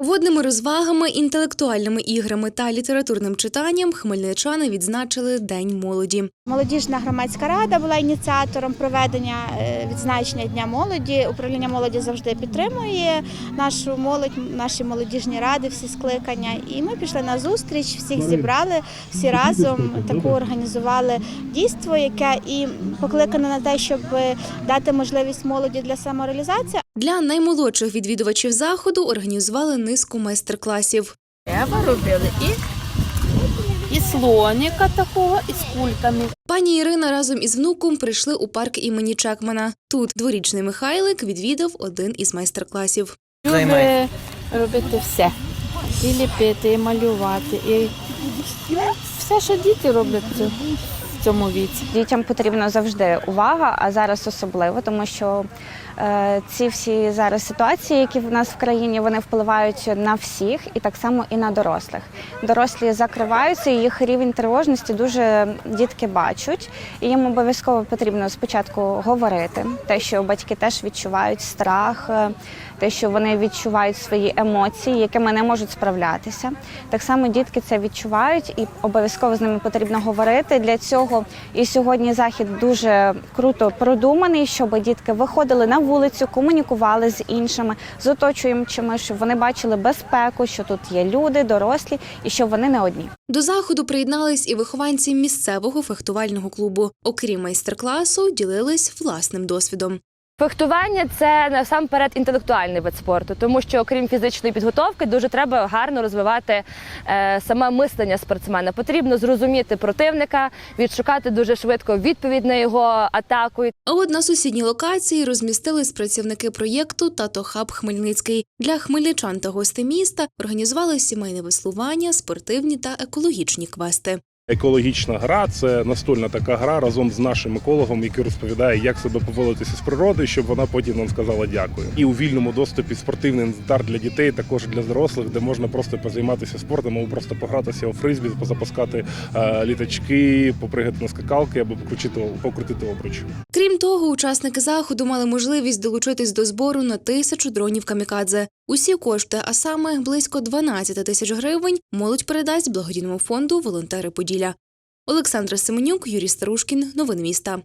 Водними розвагами, інтелектуальними іграми та літературним читанням хмельничани відзначили День молоді. Молодіжна громадська рада була ініціатором проведення е, відзначення Дня молоді. Управління молоді завжди підтримує нашу молодь, наші молодіжні ради, всі скликання. І ми пішли на зустріч, всіх зібрали, всі разом таку організували дійство, яке і покликане на те, щоб дати можливість молоді для самореалізації. Для наймолодших відвідувачів заходу організували низку майстер-класів. Треба робили і, і слоника такого, і з кульками. Пані Ірина разом із внуком прийшли у парк імені Чекмана. Тут дворічний Михайлик відвідав один із майстер-класів. Любить робити все. І ліпити, і малювати, і все, що діти роблять цьому віці. Дітям потрібна завжди увага, а зараз особливо, тому що е, ці всі зараз ситуації, які в нас в країні, вони впливають на всіх і так само і на дорослих. Дорослі закриваються, їх рівень тривожності дуже дітки бачать, і їм обов'язково потрібно спочатку говорити, те, що батьки теж відчувають страх, е, те, що вони відчувають свої емоції, якими не можуть справлятися. Так само дітки це відчувають, і обов'язково з ними потрібно говорити. Для цього і сьогодні захід дуже круто продуманий, щоб дітки виходили на вулицю, комунікували з іншими, з оточуючими, щоб вони бачили безпеку, що тут є люди, дорослі, і що вони не одні. До заходу приєднались і вихованці місцевого фехтувального клубу. Окрім майстер-класу, ділились власним досвідом. Фехтування це насамперед інтелектуальний вид спорту, тому що окрім фізичної підготовки, дуже треба гарно розвивати е, саме мислення спортсмена. Потрібно зрозуміти противника, відшукати дуже швидко відповідь на його атаку. А от на сусідній локації розмістились працівники проєкту Тато Хаб Хмельницький. Для хмельничан та гостей міста організували сімейне веслування, спортивні та екологічні квести. Екологічна гра це настольна така гра разом з нашим екологом, який розповідає, як себе поводитися з природи, щоб вона потім нам сказала дякую. І у вільному доступі спортивний інвентар для дітей, також для дорослих, де можна просто позайматися спортом, або просто погратися у фризбі, позапускати е, літачки, попригати на скакалки або покрутити, покрутити обруч. Крім того, учасники заходу мали можливість долучитись до збору на тисячу дронів камікадзе. Усі кошти, а саме близько 12 тисяч гривень, молодь передасть благодійному фонду Волонтери Поділля. Олександра Семенюк, Юрій Старушкін. Новини міста.